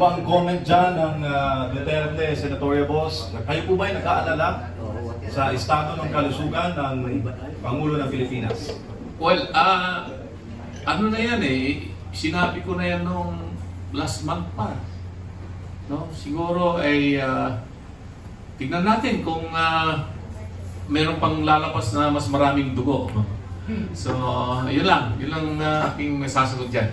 ba ang comment dyan ng ah, Duterte, Senatorial Boss? Kayo po ba ay nag-aalala sa estado ng kalusugan ng Pangulo ng Pilipinas? Well, ah, ano na yan eh, sinabi ko na yan nung last month pa. No? Siguro ay ah, tignan natin kung ah, meron pang lalabas na mas maraming dugo. So, yun lang. Yun lang ah, aking masasagot dyan.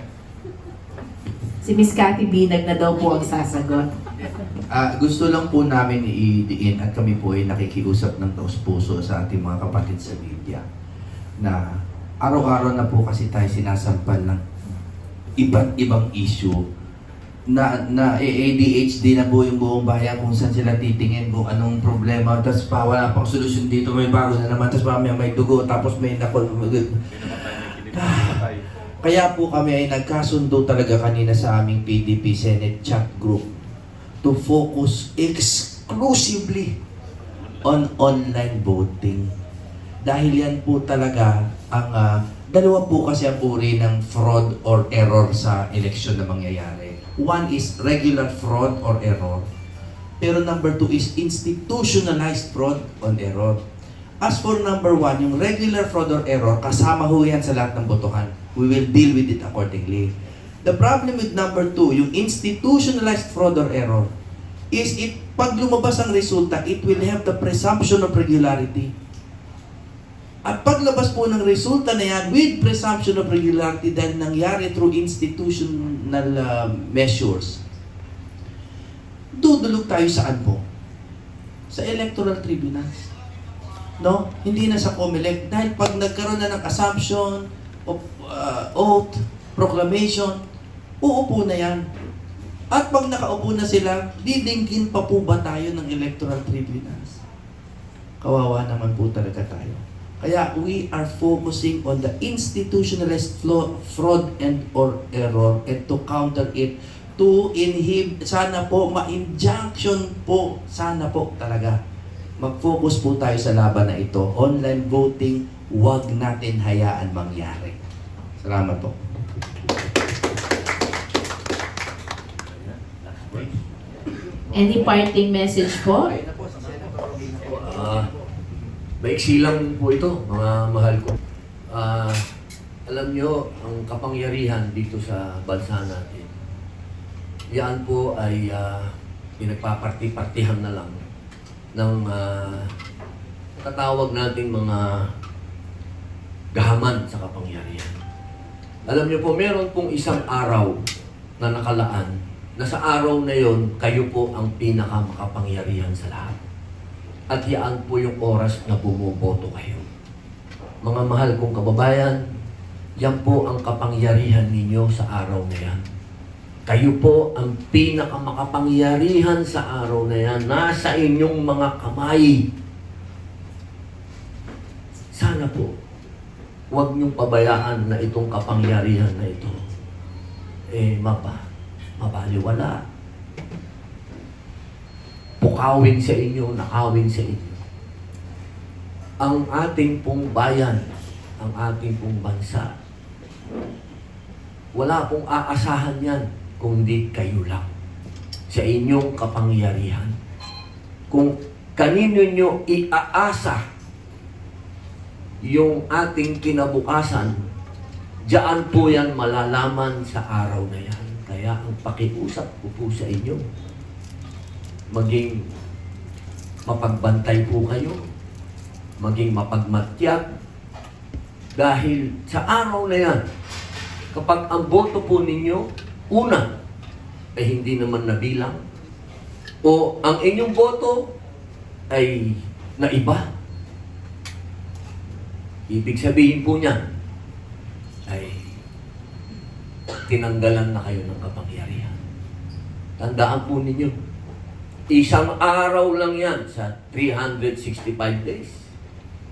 Si Miss Cathy Binag na daw po ang sasagot. Ah, gusto lang po namin i-diin at kami po ay nakikiusap ng taos puso sa ating mga kapatid sa media na araw-araw na po kasi tayo sinasampal ng iba't ibang issue na na ADHD na po yung buong bayan kung saan sila titingin kung anong problema. Tapos pa wala pang solusyon dito. May bago na naman. Tapos mamaya may dugo. Tapos may nakol kaya po kami ay nagkasundo talaga kanina sa aming PDP Senate chat group to focus exclusively on online voting. Dahil yan po talaga ang ah, dalawa po kasi ang uri ng fraud or error sa eleksyon na mangyayari. One is regular fraud or error. Pero number two is institutionalized fraud on error. As for number one, yung regular fraud or error, kasama ho yan sa lahat ng botohan. We will deal with it accordingly. The problem with number two, yung institutionalized fraud or error, is it, pag lumabas ang resulta, it will have the presumption of regularity. At paglabas po ng resulta na yan with presumption of regularity dahil nangyari through institutional uh, measures, dudulog tayo saan po? Sa electoral tribunals. No? Hindi na sa COMELEC. Dahil pag nagkaroon na ng assumption, of, uh, oath, proclamation, uupo na yan. At pag nakaupo na sila, didingkin pa po ba tayo ng electoral tribunals? Kawawa naman po talaga tayo. Kaya we are focusing on the institutionalized fraud and or error and to counter it to inhib sana po ma-injunction po sana po talaga mag-focus po tayo sa laban na ito online voting wag natin hayaan mangyari salamat po Any parting message po? Ah, maiksi lang po ito, mga mahal ko. Ah, alam nyo, ang kapangyarihan dito sa bansa natin, yan po ay uh, pinagpaparti-partihan na lang ng uh, tatawag nating mga gahaman sa kapangyarihan. Alam niyo po, meron pong isang araw na nakalaan na sa araw na yon kayo po ang pinakamakapangyarihan sa lahat. At yan po yung oras na bumoboto kayo. Mga mahal kong kababayan, yan po ang kapangyarihan ninyo sa araw na yan. Kayo po ang pinakamakapangyarihan sa araw na yan. Nasa inyong mga kamay. Sana po, huwag niyong pabayaan na itong kapangyarihan na ito eh mapa, mabaliwala. Pukawin sa inyo, nakawin sa inyo. Ang ating pong bayan, ang ating pong bansa, wala pong aasahan yan kung di kayo lang sa inyong kapangyarihan. Kung kanino nyo iaasa yung ating kinabukasan, diyan po yan malalaman sa araw na yan. Kaya ang pakiusap ko po sa inyo, maging mapagbantay po kayo, maging mapagmatyag, dahil sa araw na yan, kapag ang boto po ninyo, una, ay hindi naman nabilang, o ang inyong boto ay naiba, ibig sabihin po niyan, ay tinanggalan na kayo ng kapangyarihan. Tandaan po ninyo, isang araw lang yan sa 365 days.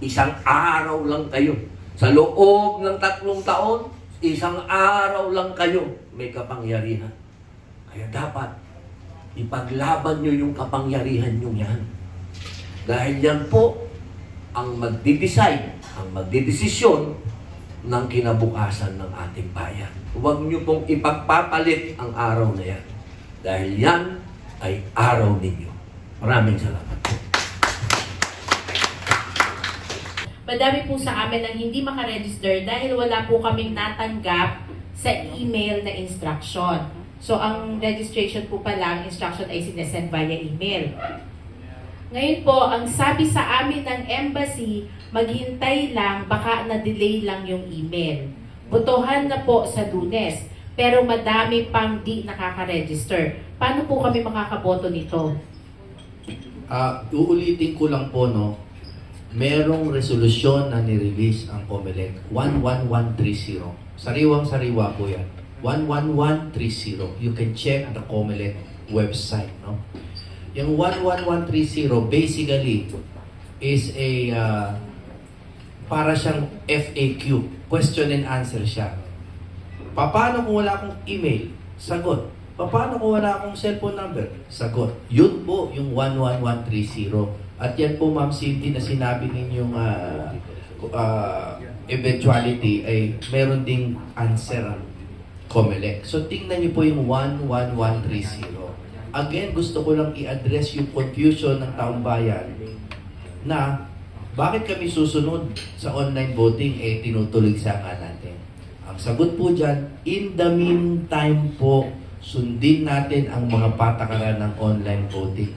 Isang araw lang kayo. Sa loob ng tatlong taon, isang araw lang kayo may kapangyarihan. Kaya dapat, ipaglaban nyo yung kapangyarihan nyo yan. Dahil yan po ang magdi-decide, ang magdidesisyon ng kinabukasan ng ating bayan. Huwag nyo pong ipagpapalit ang araw na yan. Dahil yan ay araw ninyo. Maraming salamat po. Madami po sa amin ang hindi makaregister dahil wala po kaming natanggap sa email na instruction. So, ang registration po pala, ang instruction ay sinesend via email. Ngayon po, ang sabi sa amin ng embassy, maghintay lang, baka na-delay lang yung email. Botohan na po sa lunes, pero madami pang di nakaka-register. Paano po kami makakaboto nito? Ah, uulitin ko lang po, no, merong resolusyon na nirelease ang COMELEC, 11130. Sariwang-sariwa po yan. 11130. You can check the COMELEC website, no? Yung 11130 basically is a ah, para siyang FAQ, question and answer siya. Paano kung wala akong email? Sagot. Paano kung wala akong cellphone number? Sagot. Yun po yung 11130. At yan po, Ma'am Cindy, na sinabi ninyong ah, ah, eventuality ay meron ding answer ang COMELEC. So tingnan niyo po yung 11130. Again, gusto ko lang i-address yung confusion ng taong bayan na bakit kami susunod sa online voting eh tinutuloy sa nga natin. Ang sagot po dyan, in the meantime po, sundin natin ang mga patakaran ng online voting.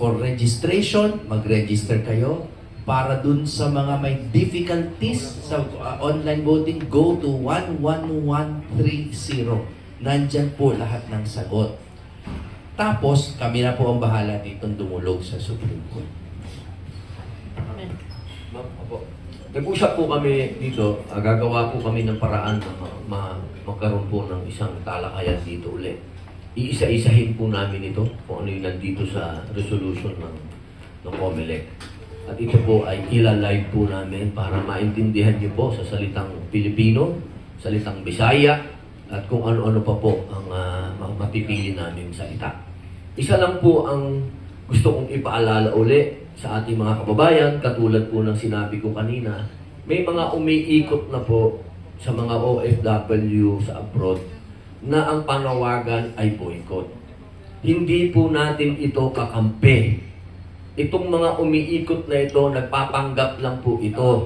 For registration, mag-register kayo. Para dun sa mga may difficulties sa uh, online voting, go to 11130. Nandyan po lahat ng sagot. Tapos, kami na po ang bahala dito dumulog sa Supreme Court. Ma'am, opo. Nag-usap po kami dito, ah, gagawa po kami ng paraan na ma- ma- magkaroon po ng isang talakayan dito ulit. Iisa-isahin po namin ito kung ano yung nandito sa resolution ng, ng COMELEC. At ito po ay ila-live po namin para maintindihan niyo po sa salitang Pilipino, salitang Bisaya, at kung ano-ano pa po ang ah, ma- mapipili namin salita. Isa lang po ang gusto kong ipaalala uli sa ating mga kababayan, katulad po ng sinabi ko kanina, may mga umiikot na po sa mga OFW sa abroad na ang panawagan ay boycott. Hindi po natin ito kakampi. Itong mga umiikot na ito, nagpapanggap lang po ito.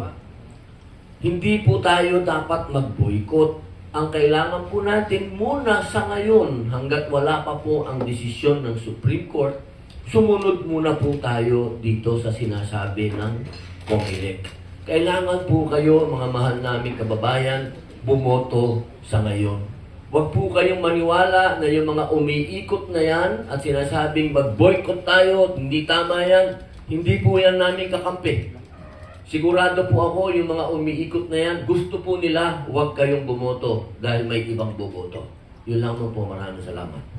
Hindi po tayo dapat mag-boycott. Ang kailangan po natin muna sa ngayon, hanggat wala pa po ang desisyon ng Supreme Court, sumunod muna po tayo dito sa sinasabi ng COMELEC. Kailangan po kayo, mga mahal namin kababayan, bumoto sa ngayon. Huwag po kayong maniwala na yung mga umiikot na yan at sinasabing mag-boycott tayo, hindi tama yan. Hindi po yan namin kakampi. Sigurado po ako yung mga umiikot na yan, gusto po nila huwag kayong bumoto dahil may ibang boboto. Yun lang mo po, maraming salamat.